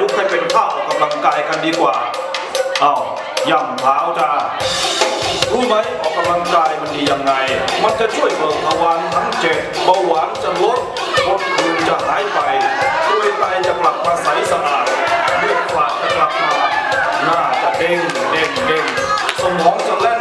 ยุคให้เป็นท่าออกกำลังกายกันดีกว่า เอาย่ำเท้าจ้า รู้ไหมออกกำลังกายมันดียังไง มันจะช่วยเบิกทวารทั้งเจ็ดเบาหวานจะลดกดภูมจะหายไปด้วยไตจะกลับมาใสสะอาดเลือดฝาดจะกลับมา หน้าจะเด้งเด้งเด้งสมองจะแล่น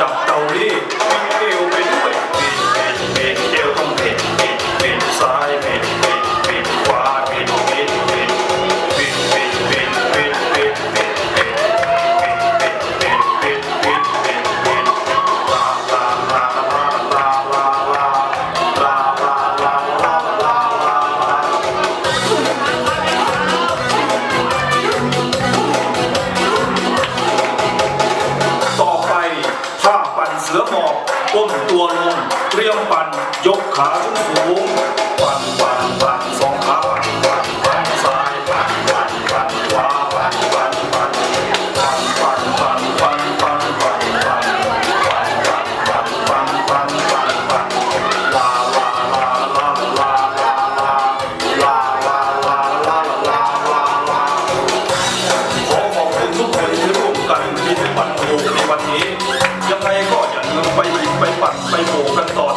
จับเต่านี่ ไปโผล่กันต่อ